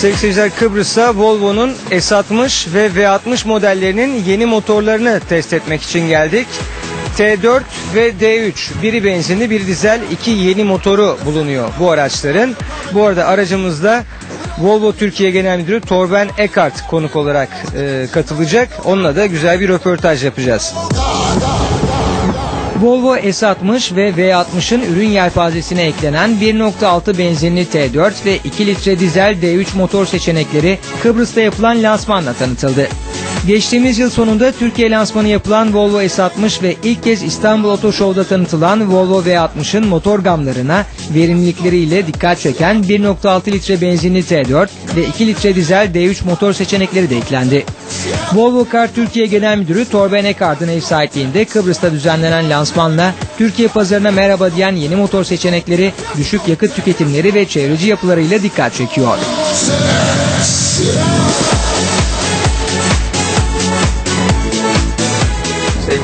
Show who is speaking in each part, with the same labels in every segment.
Speaker 1: Sevgili seyirciler Kıbrıs'a Volvo'nun S60 ve V60 modellerinin yeni motorlarını test etmek için geldik. T4 ve D3 biri benzinli bir dizel iki yeni motoru bulunuyor bu araçların. Bu arada aracımızda Volvo Türkiye Genel Müdürü Torben Ekart konuk olarak e, katılacak. Onunla da güzel bir röportaj yapacağız. Volvo S60 ve V60'ın ürün yelpazesine eklenen 1.6 benzinli T4 ve 2 litre dizel D3 motor seçenekleri Kıbrıs'ta yapılan lansmanla tanıtıldı. Geçtiğimiz yıl sonunda Türkiye lansmanı yapılan Volvo S60 ve ilk kez İstanbul Oto Show'da tanıtılan Volvo V60'ın motor gamlarına verimlilikleriyle dikkat çeken 1.6 litre benzinli T4 ve 2 litre dizel D3 motor seçenekleri de eklendi. Volvo Car Türkiye Genel Müdürü Torben Ekart'ın ev sahipliğinde Kıbrıs'ta düzenlenen lansmanla Türkiye pazarına merhaba diyen yeni motor seçenekleri, düşük yakıt tüketimleri ve çevreci yapılarıyla dikkat çekiyor.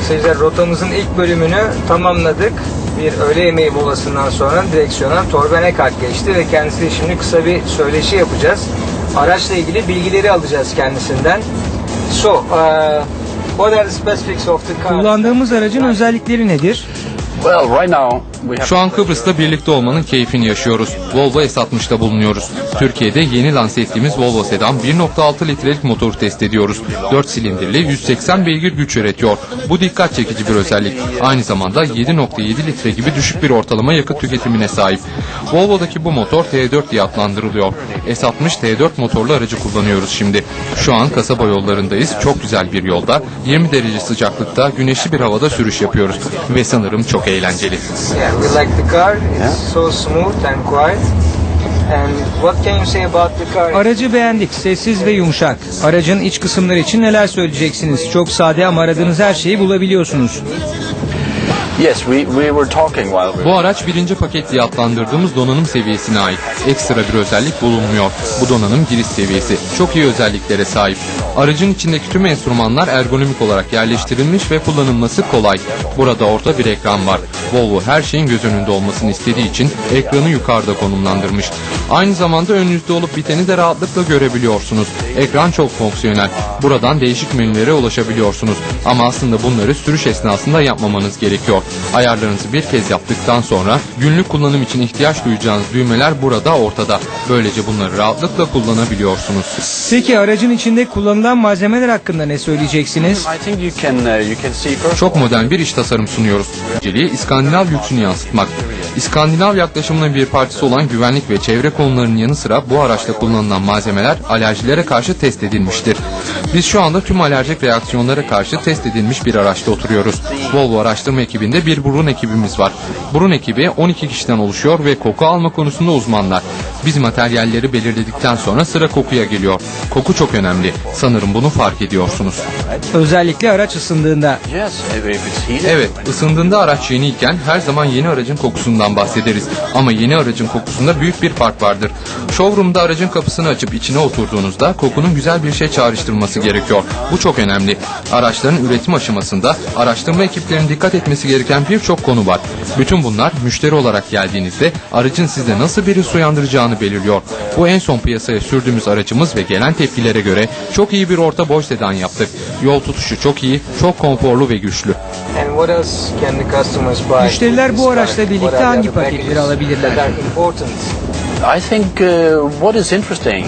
Speaker 1: Seyirciler rotamızın ilk bölümünü tamamladık. Bir öğle yemeği molasından sonra direksiyona Torben Ekart geçti ve kendisiyle şimdi kısa bir söyleşi yapacağız. Araçla ilgili bilgileri alacağız kendisinden. So, uh, what are the specifics of the car? Kullandığımız aracın özellikleri nedir?
Speaker 2: Well, right now
Speaker 3: Şu an Kıbrıs'ta birlikte olmanın keyfini yaşıyoruz. Volvo S60'da bulunuyoruz. Türkiye'de yeni lanse ettiğimiz Volvo Sedan 1.6 litrelik motor test ediyoruz. 4 silindirli 180 beygir güç üretiyor. Bu dikkat çekici bir özellik. Aynı zamanda 7.7 litre gibi düşük bir ortalama yakıt tüketimine sahip. Volvo'daki bu motor T4 diye adlandırılıyor. S60 T4 motorlu aracı kullanıyoruz şimdi. Şu an kasaba yollarındayız. Çok güzel bir yolda. 20 derece sıcaklıkta güneşli bir havada sürüş yapıyoruz. Ve sanırım çok eğlenceli.
Speaker 1: Yeah, we like the car. It's so smooth and quiet. And what can you say about the car? Aracı beğendik. Sessiz ve yumuşak. Aracın iç kısımları için neler söyleyeceksiniz? Çok sade ama aradığınız her şeyi bulabiliyorsunuz.
Speaker 3: Bu araç birinci paket diye adlandırdığımız donanım seviyesine ait. Ekstra bir özellik bulunmuyor. Bu donanım giriş seviyesi. Çok iyi özelliklere sahip. Aracın içindeki tüm enstrümanlar ergonomik olarak yerleştirilmiş ve kullanılması kolay. Burada orta bir ekran var. Volvo her şeyin göz önünde olmasını istediği için ekranı yukarıda konumlandırmış. Aynı zamanda önünüzde olup biteni de rahatlıkla görebiliyorsunuz. Ekran çok fonksiyonel. Buradan değişik menülere ulaşabiliyorsunuz. Ama aslında bunları sürüş esnasında yapmamanız gerekiyor. Ayarlarınızı bir kez yaptıktan sonra günlük kullanım için ihtiyaç duyacağınız düğmeler burada ortada. Böylece bunları rahatlıkla kullanabiliyorsunuz.
Speaker 1: Peki aracın içinde kullanılan malzemeler hakkında ne söyleyeceksiniz?
Speaker 2: Uh.
Speaker 3: Çok modern bir iş tasarım sunuyoruz. Önceliği İskandinav lüksünü yansıtmak. İskandinav yaklaşımının bir parçası olan güvenlik ve çevre konularının yanı sıra bu araçta kullanılan malzemeler alerjilere karşı test edilmiştir. Biz şu anda tüm alerjik reaksiyonlara karşı test edilmiş bir araçta oturuyoruz. Volvo araştırma ekibinde bir burun ekibimiz var. Burun ekibi 12 kişiden oluşuyor ve koku alma konusunda uzmanlar. Biz materyalleri belirledikten sonra sıra kokuya geliyor. Koku çok önemli. Sanırım bunu fark ediyorsunuz.
Speaker 1: Özellikle araç ısındığında.
Speaker 3: Evet, ısındığında araç yeniyken her zaman yeni aracın kokusundan bahsederiz. Ama yeni aracın kokusunda büyük bir fark vardır. Showroom'da aracın kapısını açıp içine oturduğunuzda kokunun güzel bir şey çağrıştırması gerekiyor. Bu çok önemli. Araçların üretim aşamasında araştırma ekiplerinin dikkat etmesi gereken birçok konu var. Bütün bunlar müşteri olarak geldiğinizde aracın sizde nasıl bir his uyandıracağını belirliyor. Bu en son piyasaya sürdüğümüz aracımız ve gelen tepkilere göre çok iyi bir orta boy sedan yaptık. Yol tutuşu çok iyi, çok konforlu ve güçlü.
Speaker 1: Müşteriler bu araçla birlikte hangi paketleri alabilirler?
Speaker 2: Uh.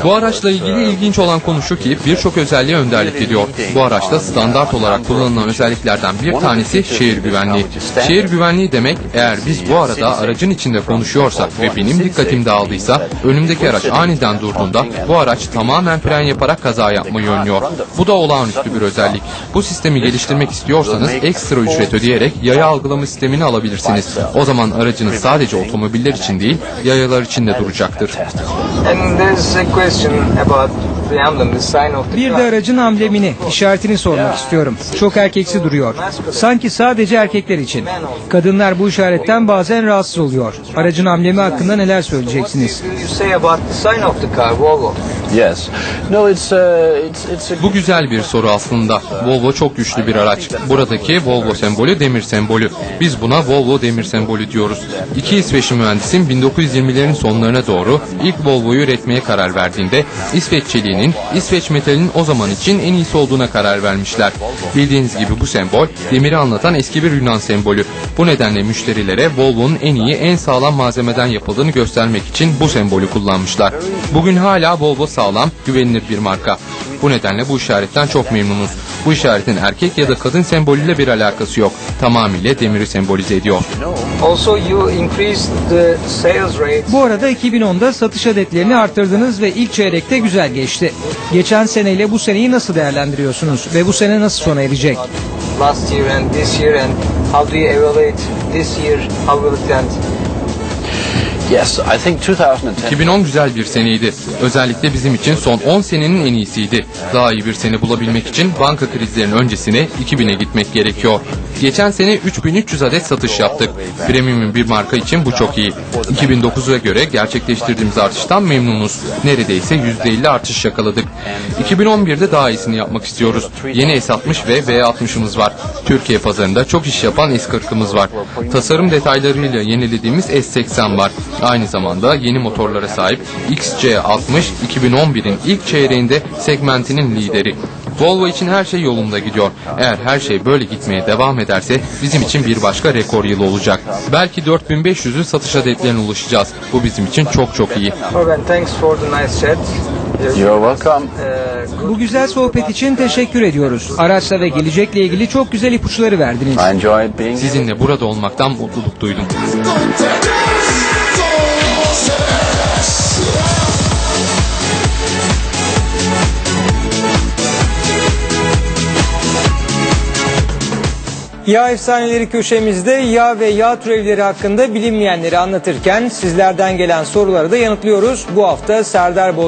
Speaker 3: Bu araçla ilgili ilginç olan konu şu ki birçok özelliğe önderlik ediyor. Bu araçta standart olarak kullanılan özelliklerden bir tanesi şehir güvenliği. Şehir güvenliği demek eğer biz bu arada aracın içinde konuşuyorsak ve benim dikkatim dağıldıysa önümdeki araç aniden durduğunda bu araç tamamen fren yaparak kaza yapmayı önlüyor. Bu da olağanüstü bir özellik. Bu sistemi geliştirmek istiyorsanız ekstra ücret ödeyerek yaya algılama sistemini alabilirsiniz. O zaman aracınız sadece otomobiller için değil yayalar için de duracaktır.
Speaker 1: Bir de aracın amblemini, işaretini sormak istiyorum. Çok erkeksi duruyor. Sanki sadece erkekler için. Kadınlar bu işaretten bazen rahatsız oluyor. Aracın amblemi hakkında neler söyleyeceksiniz?
Speaker 2: Uh,
Speaker 3: Bu güzel bir soru aslında. Volvo çok güçlü bir araç. Buradaki Volvo sembolü demir sembolü. Biz buna Volvo demir sembolü diyoruz. İki İsveçli mühendisin 1920'lerin sonlarına doğru ilk Volvo'yu üretmeye karar verdiğinde İsveç çeliğinin, İsveç metalinin o zaman için en iyisi olduğuna karar vermişler. Bildiğiniz gibi bu sembol demiri anlatan eski bir Yunan sembolü. Bu nedenle müşterilere Volvo'nun en iyi, en sağlam malzemeden yapıldığını göstermek için bu sembolü kullanmışlar. Bugün hala Volvo sağlam, güvenilir bir marka. Bu nedenle bu işaretten çok memnunuz. Bu işaretin erkek ya da kadın sembolüyle bir alakası yok. Tamamıyla demiri sembolize ediyor.
Speaker 1: Bu arada 2010'da satış adetlerini arttırdınız ve ilk çeyrekte güzel geçti. Geçen seneyle bu seneyi nasıl değerlendiriyorsunuz ve bu sene nasıl sona erecek? Last year and this year and how do you evaluate this year? How will it end?
Speaker 2: Yes. I think 2010.
Speaker 3: 2010 güzel bir seneydi. Özellikle bizim için son 10 senenin en iyisiydi. Daha iyi bir sene bulabilmek için banka krizlerinin öncesine 2000'e gitmek gerekiyor. Geçen sene 3300 adet satış yaptık. Premium bir marka için bu çok iyi. 2009'a göre gerçekleştirdiğimiz artıştan memnunuz. Neredeyse %50 artış yakaladık. 2011'de daha iyisini yapmak istiyoruz. Yeni S60 ve V60'ımız var. Türkiye pazarında çok iş yapan S40'ımız var. Tasarım detaylarıyla yenilediğimiz S80 var. Aynı zamanda yeni motorlara sahip XC60 2011'in ilk çeyreğinde segmentinin lideri. Volvo için her şey yolunda gidiyor. Eğer her şey böyle gitmeye devam ederse bizim için bir başka rekor yılı olacak. Belki 4500'ün satış adetlerine ulaşacağız. Bu bizim için çok çok iyi.
Speaker 2: You're welcome.
Speaker 1: Bu güzel sohbet için teşekkür ediyoruz. Araçla ve gelecekle ilgili çok güzel ipuçları verdiniz.
Speaker 2: I enjoyed being here.
Speaker 3: Sizinle burada olmaktan mutluluk duydum.
Speaker 1: Yağ efsaneleri köşemizde yağ ve yağ türevleri hakkında bilinmeyenleri anlatırken sizlerden gelen soruları da yanıtlıyoruz. Bu hafta Serdar Boz